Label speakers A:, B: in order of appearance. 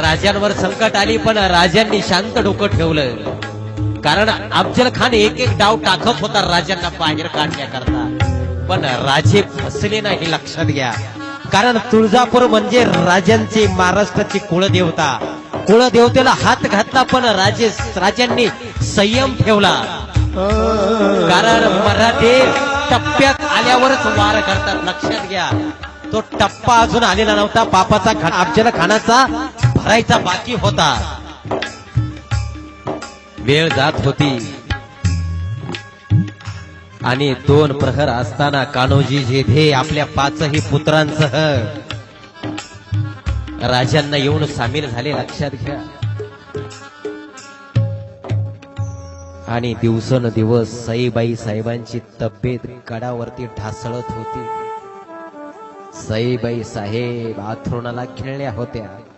A: राजांवर संकट आली पण राजांनी शांत डोकं ठेवलं. कारण अफजल खान एक एक डाव टाकत होता राजांना बाहेर काढण्याकरता. पण राजे फसले नाही लक्षात घ्या. कारण तुळजापूर म्हणजे राजांची महाराष्ट्राची कुळदेवता. कुळदेवतेला हात घातला पण राजे राजांनी संयम ठेवला. कारण मराठे टप्प्यात आल्यावरच वार करतात लक्षात घ्या. तो टप्पा अजून आलेला नव्हता पापाचा अफजल खानाचा. भरायचा बाकी होता. वेळ जात होती. आणि दोन प्रहर असताना कान्होजी जेधे आपल्या पाचही पुत्रांसह राजांना येऊन सामील झाले लक्षात घ्या. आणि दिवसेंदिवस सईबाई साहेबांची तब्येत कडावरती ढासळत होती. सईबाई साहेब आथरुणाला खेळल्या होत्या.